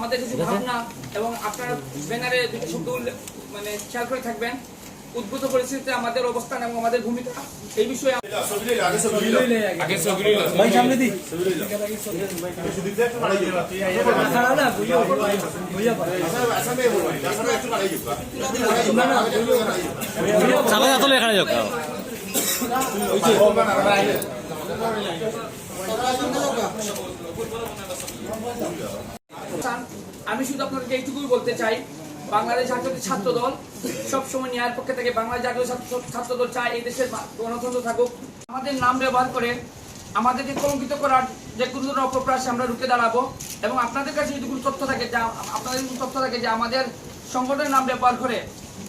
আমাদের কিছু ভাবনা এবং আপনার ব্যানারে দুটি শব্দ মানে খেয়াল করে থাকবেন। উদ্ভূত পরিস্থিতিতে আমাদের অবস্থান এবং আমাদের ভূমিকা এই বিষয়ে এখানে চান। আমি শুধু আপনাদেরকে এইটুকুই বলতে চাই, বাংলাদেশ জাতীয় ছাত্র দল সবসময় ন্যায়ের পক্ষে থেকে। বাংলাদেশ জাতীয় ছাত্র- দল চায় এই দেশের গণতন্ত্র থাকুক। আমাদের নাম ব্যবহার করে আমাদেরকে কলঙ্কিত করার যে গুরুতর অপপ্রয়াস আমরা রুখে দাঁড়াবো। এবং আপনাদের কাছে যদি কোনো তথ্য থাকে যা, আপনাদের কোনো তথ্য থাকে যে, আমাদের সংগঠনের নাম ব্যবহার করে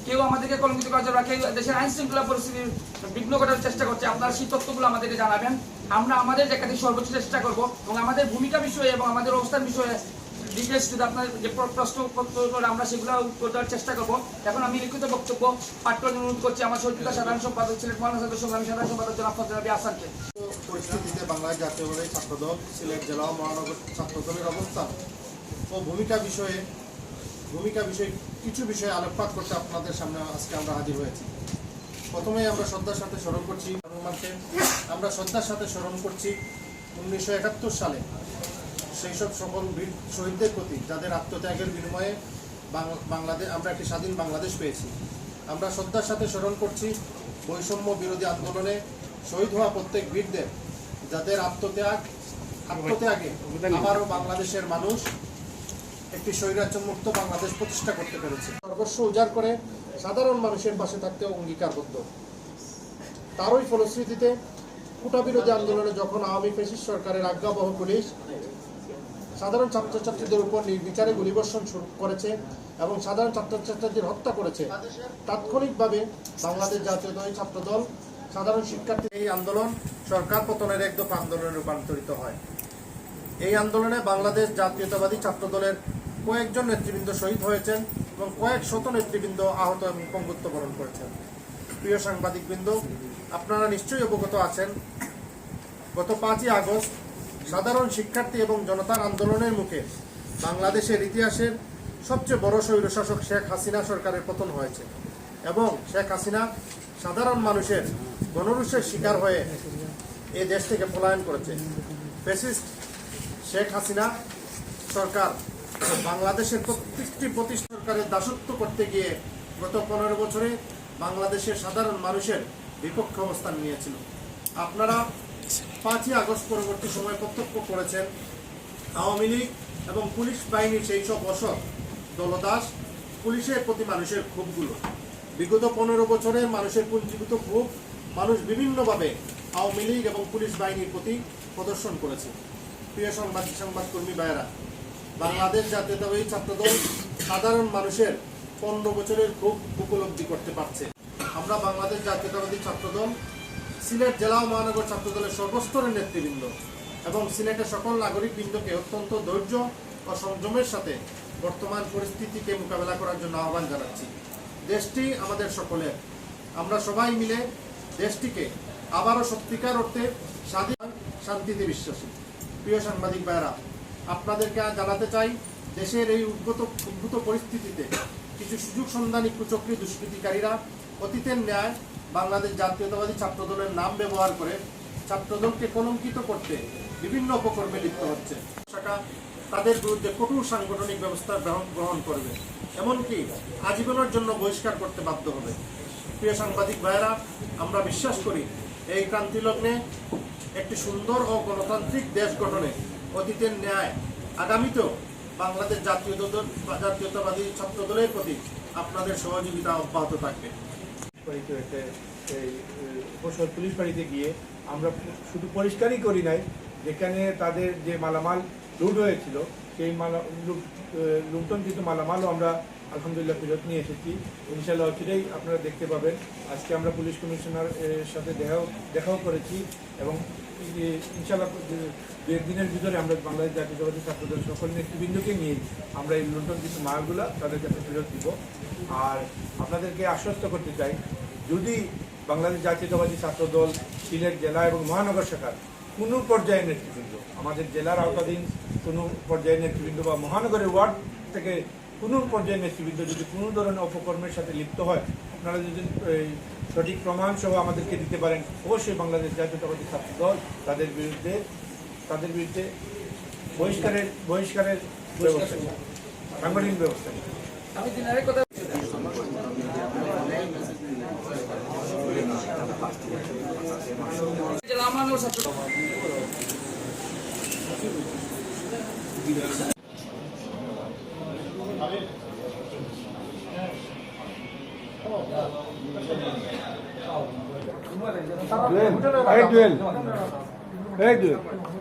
কেউ আমাদেরকে কলঙ্কিত করার জন্য কেউ দেশের আইন শৃঙ্খলা পরিস্থিতির বিঘ্ন করার চেষ্টা করছে, আপনারা সেই তথ্যগুলো আমাদেরকে জানাবেন। আমরা আমাদের জায়গাতে সর্বোচ্চ চেষ্টা করব এবং আমাদের ভূমিকা বিষয়ে এবং আমাদের অবস্থান বিষয়ে ডিটেলস যদি আপনার যে প্রশ্ন করে আমরা সেগুলো উত্তর দেওয়ার চেষ্টা করব। এখন আমি লিখিত বক্তব্য পাঠ করে অনুরোধ করছি আমার সহযোগিতা সাধারণ সম্পাদক সিলেট মহানগর সংগ্রামী সাধারণ সম্পাদক জনাব ফজল আবি আসানকে পরিস্থিতিতে বাংলাদেশ জাতীয়বাদী ছাত্রদল, সিলেট জেলা মহানগর ছাত্রদলের অবস্থান ও ভূমিকা বিষয়ে ভূমিকা বিষয়ে কিছু বিষয়ে আলোকপাত করতে আপনাদের সামনে আজকে আমরা হাজির হয়েছি। প্রথমেই আমরা শ্রদ্ধার সাথে স্মরণ করছি আমরা শ্রদ্ধার সাথে স্মরণ করছি উনিশশো একাত্তর সালে। সেই সব সকল বীর শহীদদের প্রতি, যাদের আত্মত্যাগের বিনিময়ে বাংলাদেশ আমরা একটি স্বাধীন বাংলাদেশ পেয়েছি। আমরা শ্রদ্ধার সাথে স্মরণ করছি বৈষম্য বিরোধী আন্দোলনে শহীদ হওয়া প্রত্যেক বীরদের, যাদের আত্মত্যাগ, আত্মত্যাগে আবারও বাংলাদেশের মানুষ একটি মুক্ত বাংলাদেশ প্রতিষ্ঠা করতে পেরেছে। সর্বস্ব উজাড় করে সাধারণ মানুষের পাশে থাকতে অঙ্গীকারবদ্ধ। তারই ফলশ্রুতিতে কুটা বিরোধী আন্দোলনে যখন আওয়ামী ফেসিস্ট সরকারের আজ্ঞাবহ পুলিশ সাধারণ ছাত্রছাত্রীদের উপর নির্বিচারে গুলিবর্ষণ শুরু করেছে এবং সাধারণ ছাত্রছাত্রীদের হত্যা করেছে। তাৎক্ষণিকভাবে বাংলাদেশ জাতীয়তাবাদী ছাত্রদল, সাধারণ শিক্ষার্থী এই আন্দোলন সরকার পতনের এক দফা আন্দোলনে রূপান্তরিত হয়। এই আন্দোলনে বাংলাদেশ জাতীয়তাবাদী ছাত্রদলের কয়েকজন নেতৃবৃন্দ শহীদ হয়েছেন এবং কয়েক শত নেতৃবৃন্দ আহত এবং পঙ্গুত্ব বরণ করেছেন। প্রিয় সাংবাদিকবৃন্দ, আপনারা নিশ্চয়ই অবগত আছেন, গত পাঁচই আগস্ট সাধারণ শিক্ষার্থী এবং জনতার আন্দোলনের মুখে বাংলাদেশের ইতিহাসের সবচেয়ে বড় স্বৈরশাসক শেখ হাসিনা সরকারের পতন হয়েছে এবং শেখ হাসিনা সাধারণ মানুষের গণরুষের শিকার হয়ে এই দেশ থেকে পলায়ন করেছে। ফেসিস্ট শেখ হাসিনা সরকার বাংলাদেশের প্রত্যেকটি প্রতিষ্ঠা সরকারের দাসত্ব করতে গিয়ে গত পনেরো বছরে বাংলাদেশের সাধারণ মানুষের বিপক্ষ অবস্থান নিয়েছিল। আপনারা পাঁচই আগস্ট পরবর্তী সময় প্রত্যক্ষ করেছেন আওয়ামী লীগ এবং পুলিশ বাহিনীর সেই সব অসৎ দলদাস পুলিশের প্রতি মানুষের ক্ষোভগুলো। বিগত পনেরো বছরের মানুষের পুঞ্জীভূত ক্ষোভ মানুষ বিভিন্নভাবে আওয়ামী লীগ এবং পুলিশ বাহিনীর প্রতি প্রদর্শন করেছে। প্রিয় সংবাদ সংবাদকর্মী ভাইয়েরা, বাংলাদেশ জাতীয়তাবাদী ছাত্রদল সাধারণ মানুষের পনেরো বছরের ক্ষোভ উপলব্ধি করতে পারছে। আমরা বাংলাদেশ জাতীয়তাবাদী ছাত্রদল সিলেট জেলা ও মহানগর ছাত্রদলের সর্বস্তরের নেতৃবৃন্দ এবং সিলেটের সকল নাগরিকবৃন্দকে অত্যন্ত ধৈর্য ও সংযমের সাথে বর্তমান পরিস্থিতিকে মোকাবেলা করার জন্য আহ্বান জানাচ্ছি। দেশটি আমাদের সকলের। আমরা সবাই মিলে দেশটিকে আবারও সত্যিকার অর্থে স্বাধীন শান্তিতে বিশ্বাসী। প্রিয় সাংবাদিক ভাইরা আপনাদেরকে জানাতে চাই, দেশের এই উদ্ভূত উদ্ভূত পরিস্থিতিতে কিছু সুযোগ সন্ধানী কুচক্রী দুষ্কৃতিকারীরা অতীতের ন্যায় বাংলাদেশ জাতীয়তাবাদী ছাত্রদলের নাম ব্যবহার করে ছাত্রদলকে কলঙ্কিত করতে বিভিন্ন উপকর্মে লিপ্ত হচ্ছে। শাখা তাদের বিরুদ্ধে কঠোর সাংগঠনিক ব্যবস্থা গ্রহণ করবে। এমনকি আজীবনের জন্য বহিষ্কার করতে বাধ্য হবে। প্রিয় সাংবাদিক ভাইয়েরা, আমরা বিশ্বাস করি এই ক্রান্তি লগ্নে একটি সুন্দর ও গণতান্ত্রিক দেশ গঠনে অতীতের ন্যায় আগামীতেও বাংলাদেশ জাতীয় জাতীয়তাবাদী ছাত্র দলের প্রতি আপনাদের সহযোগিতা অব্যাহত থাকবে। বাড়িতে এই উপশহর পুলিশ বাড়িতে গিয়ে আমরা শুধু পরিষ্কারই করি নাই, যেখানে তাদের যে মালামাল লুট হয়েছিল, সেই মালা, লুট লুণ্ঠনকৃত মালামালও আমরা আলহামদুলিল্লাহ ফেরত নিয়ে এসেছি। ইনশাল্লাহ সেটাই আপনারা দেখতে পাবেন। আজকে আমরা পুলিশ কমিশনার সাথে দেখাও দেখাও করেছি এবং ইনশাল্লাহ দু একদিনের ভিতরে আমরা বাংলাদেশ জাতীয়তাবাদী ছাত্রদল সকল নেতৃবৃন্দকে নিয়ে আমরা এই লুণ্ঠনকৃত মালগুলো তাদের কাছে ফেরত দিব। আর আপনাদেরকে আশ্বস্ত করতে চাই, যদি বাংলাদেশ জাতীয়তাবাদী ছাত্রদল, সিলেট জেলা এবং মহানগর শাখার কোনো পর্যায়ের নেতৃবৃন্দ, আমাদের জেলার আওতাধীন কোনো পর্যায়ের নেতৃবৃন্দ বা মহানগরের ওয়ার্ড থেকে কোনো পর্যায়ের নেতৃবৃন্দ যদি কোনো ধরনের অপকর্মের সাথে লিপ্ত হয়, আপনারা যদি সঠিক প্রমাণ সহ আমাদেরকে দিতে পারেন, অবশ্যই বাংলাদেশ জাতীয়তাবাদী ছাত্র দল তাদের বিরুদ্ধে তাদের বিরুদ্ধে বহিষ্কারের বহিষ্কারের ব্যবস্থা। সাংগঠনিক ব্যবস্থা। আমি কথা Duel. Hey, duel. Hey, duel.